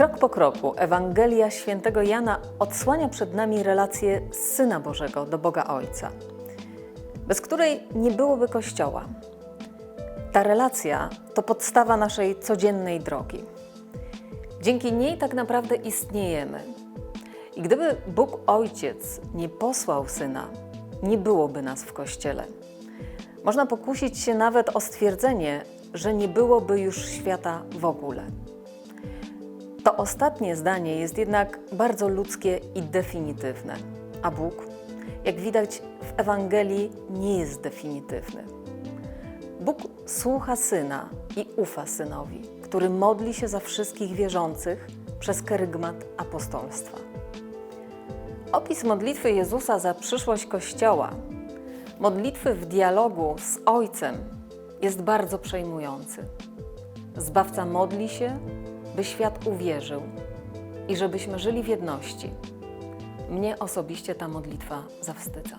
Krok po kroku Ewangelia świętego Jana odsłania przed nami relację Syna Bożego do Boga Ojca, bez której nie byłoby Kościoła. Ta relacja to podstawa naszej codziennej drogi. Dzięki niej tak naprawdę istniejemy. I gdyby Bóg Ojciec nie posłał Syna, nie byłoby nas w Kościele. Można pokusić się nawet o stwierdzenie, że nie byłoby już świata w ogóle. To ostatnie zdanie jest jednak bardzo ludzkie i definitywne, a Bóg, jak widać w Ewangelii, nie jest definitywny. Bóg słucha syna i ufa synowi, który modli się za wszystkich wierzących przez kerygmat apostolstwa. Opis modlitwy Jezusa za przyszłość Kościoła, modlitwy w dialogu z Ojcem, jest bardzo przejmujący. Zbawca modli się, by świat uwierzył i żebyśmy żyli w jedności. Mnie osobiście ta modlitwa zawstydza.